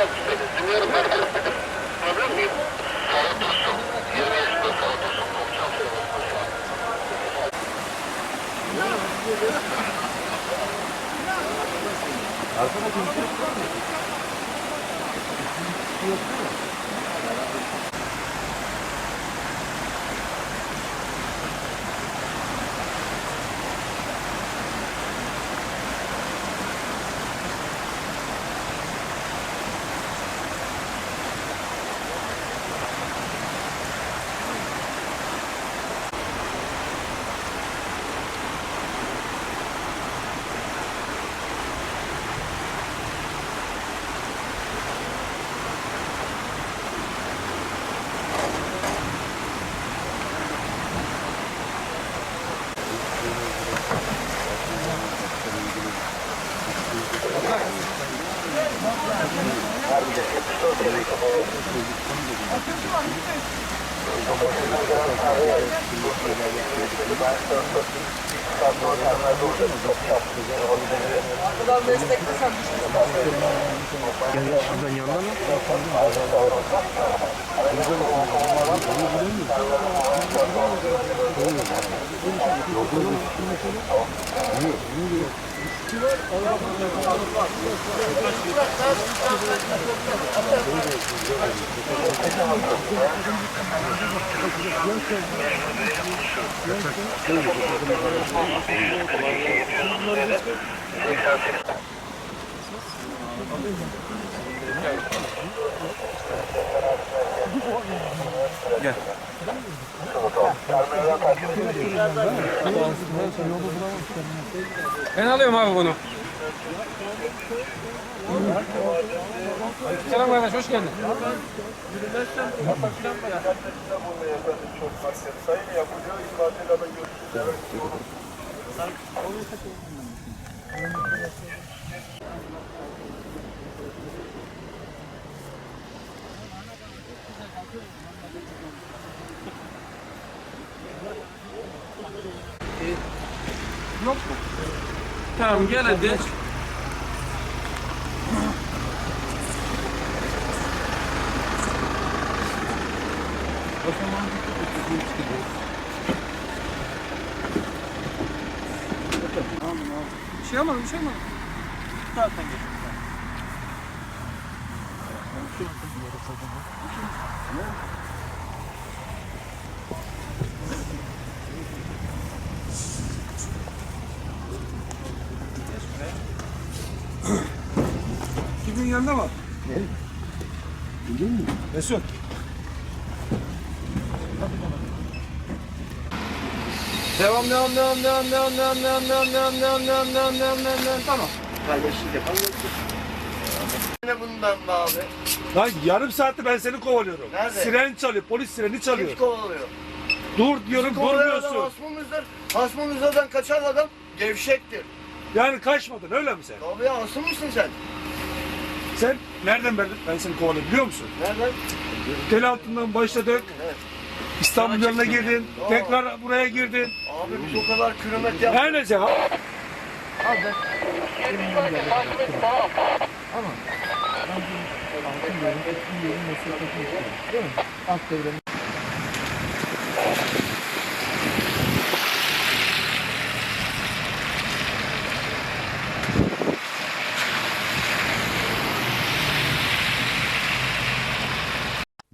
Arkadaşım. Arkadan desteklesen düşmesin. Yanından yanına mı? Yanından mı? Bunları Konuşan Ben alıyorum abi bunu. Selam kardeş, hoş geldin. Yok mu? Tamam gel hadi. Bir şey olmadı, bir şey olmadı. Kimin yanında mı? Mesut. Devam devam devam devam devam devam devam devam devam devam devam devam devam devam devam tamam. Ne bundan be abi? Lan yarım saattir ben seni kovalıyorum. Nerede? Siren çalıyor, polis sireni çalıyor. Kim kovalıyor? Dur diyorum, Kovalıyor adam durmuyorsun. hasmımızdır. Hasmımızdan kaçan adam gevşektir. Yani kaçmadın öyle mi sen? Abi ya asıl mısın sen? Nereden verdin? Ben seni kovaladım biliyor musun? Nereden? Tel altından başladık. Evet. İstanbul yoluna girdin. Doğru. Tekrar buraya girdin. Abi biz o kadar kilometre yaptık. Her neyse. Abi ben... Ama... Ben altın yerin, etkin yerin meslek Değil mi? Alt devrenin...